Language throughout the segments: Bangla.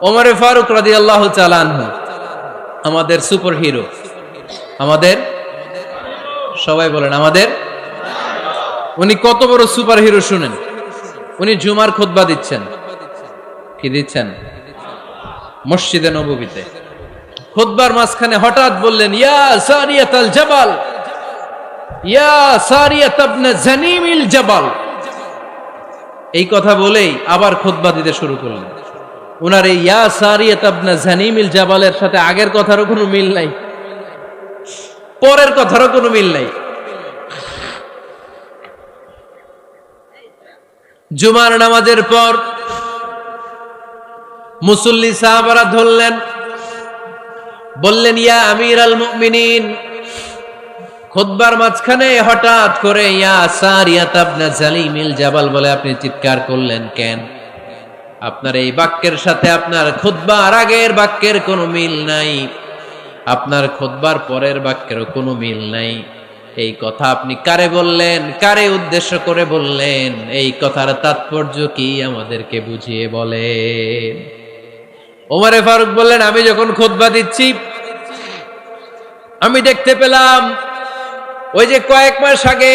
ওমরে ফারুক রাদি আল্লাহ চালানহু আমাদের সুপার হিরো আমাদের? সবাই বলেন, আমাদের? উনি কত বড় সুপার হিরো শুনেন। উনি জুমার খুতবা দিচ্ছেন। কি দিচ্ছেন? মসজিদে নববীতে। খোদবার মাঝখানে হঠাৎ বললেন, ইয়া সারিয়াত আল জাবাল, ইয়া সারিয়াত ইবনে জানিমিল জাবাল। এই কথা বলেই আবার খুতবা দিতে শুরু করলেন। ওনার এই ইয়া সারিয়াত ইবনে জানিমিল জাবালের সাথে আগের কথারও কোনো মিল নাই। পরের কথারও কোনো মিল নাই। জুমার নামাজের পর মুসল্লি সাহাবারা ধরলেন, বললেন, ইয়া আমির আল মুমিনিন। খুতবার মাঝখানে হঠাৎ করে ইয়া সারিয়াত আবনা জালিমিল জাবাল বলে আপনি চিৎকার করলেন কেন? আপনার এই বাক্যের সাথে আপনার খুতবার আগের বাক্যের কোনো মিল নাই। আপনার খুতবার পরের বাক্যেরও কোনো মিল নাই। এই কথা আপনি কারে বললেন? কারে উদ্দেশ্য করে বললেন? এই কথার তাৎপর্য কি আমাদেরকে বুঝিয়ে বলেন? ওমরে ফারুক বললেন, আমি যখন খুতবা দিচ্ছি, আমি দেখতে পেলাম, ওই যে কয়েক মাস আগে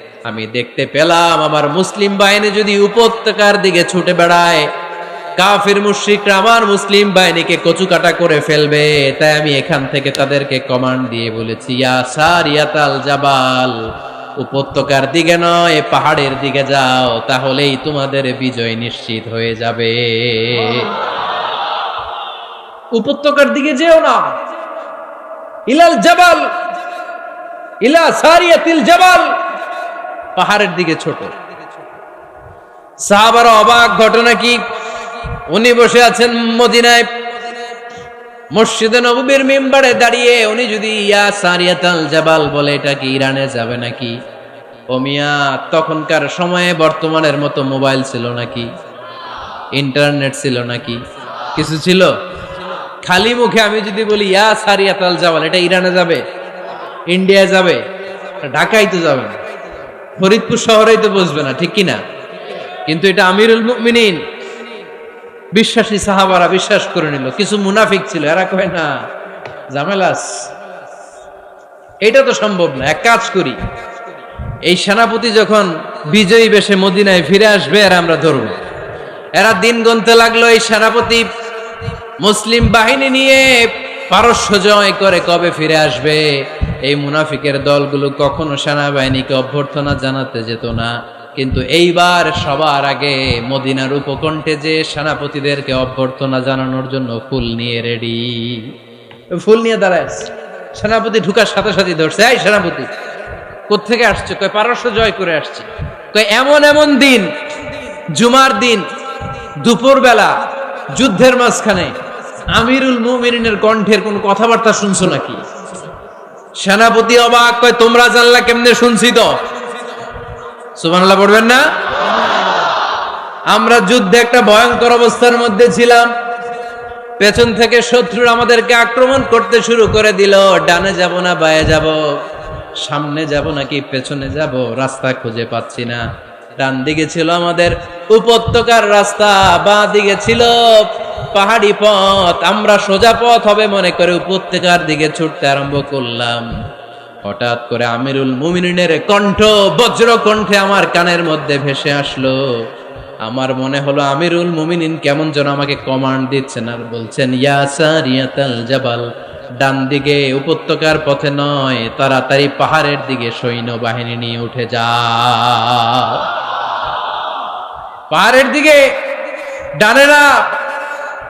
আমি দেখতে পেলাম আমার মুসলিম বাহিনী যদি উপত্যকার দিকে ছুটে বেড়ায়, কাফির মুশ্রিকরা আমার মুসলিম বাহিনীকে কচুকাটা করে ফেলবে। তাই আমি এখান থেকে তাদেরকে কমান্ড দিয়ে বলেছি জাবাল, উপত্যকার দিকে নয়, পাহাড়ের দিকে যাও, তাহলেই তোমাদের বিজয় নিশ্চিত হয়ে যাবে। উপত্যকার দিকে যেও না। ইলাল জাবাল, ইলা সারিয়াতিল জাবাল পাহাড়ের দিকে ছোট। সাহাবার অবাক, ঘটনা কি? উনি বসে আছেন মদিনায়। মসজিদে নববীর মেম্বারে দাঁড়িয়ে উনি যদি, ইয়া সারিয়াতাল জাবাল বলে, এটা কি ইরানে যাবে নাকি? ও মিয়া, তখনকার সময়ে বর্তমানের মতো মোবাইল ছিল নাকি? ইন্টারনেট ছিল নাকি? কিছু ছিল? খালি মুখে আমি যদি বলি, ইয়া সারিয়াতাল জাবাল এটা ইরানে যাবে? ইন্ডিয়া যাবে? ঢাকাই তো যাবে না। ফরিদপুর শহরেই তো বসবে না, ঠিক কিনা? কিন্তু এটা আমিরুল মুমিনিন। বিশ্বাসী সাহাবারা বিশ্বাস করে নিল। কিছু মুনাফিক ছিল, এরা কয়, না জামেলাস এটা তো সম্ভব না, এক কাজ করি। এই সেনাপতি যখন বিজয়ী বেশে মদিনায় ফিরে আসবে আর আমরা ধরব। এরা দিন গনতে লাগল এই সেনাপতি। মুসলিম বাহিনী নিয়ে পারস্য জয় করে কবে ফিরে আসবে? এই মুনাফিকের দলগুলো কখনো সেনাবাহিনীকে অভ্যর্থনা জানাতে যেত না। কিন্তু এইবার সবার আগে মদিনার উপকণ্ঠে যে সেনাপতিদেরকে অভ্যর্থনা জানানোর জন্য ফুল নিয়ে রেডি। ফুল নিয়ে দাঁড়ায়। সেনাপতি ঢুকার সাথে সাথে ধরছে, এই সেনাপতি কোথেকে আসছে? কয়, পারস্য জয় করে আসছে। কয়, এমন এমন দিন, জুমার দিন, দুপুরবেলা, যুদ্ধের মাঝখানে, আমিরুল মুমিনের কণ্ঠের কোন কথাবার্তা শুনছো নাকি? সেনাপতি অবাক, কয়, তোমরা জানলা কেমনে শুনছি তো সুবহানাল্লাহ, পড়বেন না? আমরা যুদ্ধে একটা ভয়ঙ্কর অবস্থার মধ্যে ছিলাম। পেছন থেকে শত্রু আমাদেরকে আক্রমণ করতে শুরু করে দিল। ডানে যাব না, বায়ে যাব? সামনে যাব নাকি পেছনে যাব? রাস্তা খুঁজে পাচ্ছি না। ডান দিকে ছিল আমাদের উপত্যকার রাস্তা, বাঁ দিকে ছিল পাহাড়ি পথ, আমরা সোজা পথ হবে মনে করে উপত্যকার দিকে ছুটতে আরম্ভ করলাম। হঠাৎ করে আমিরুল মুমিনের কণ্ঠ বজ্র কণ্ঠে আমার কানের মধ্যে ভেসে আসলো। আমার মনে হলো আমিরুল মুমিনিন কেমন যেন আমাকে কমান্ড দিচ্ছেন আর বলছেন জাবাল, ডান দিকে উপত্যকার পথে নয়, তাড়াতাড়ি পাহাড়ের দিকে সৈন্য বাহিনী নিয়ে উঠে যা। পাহাড়ের দিকে ডানে না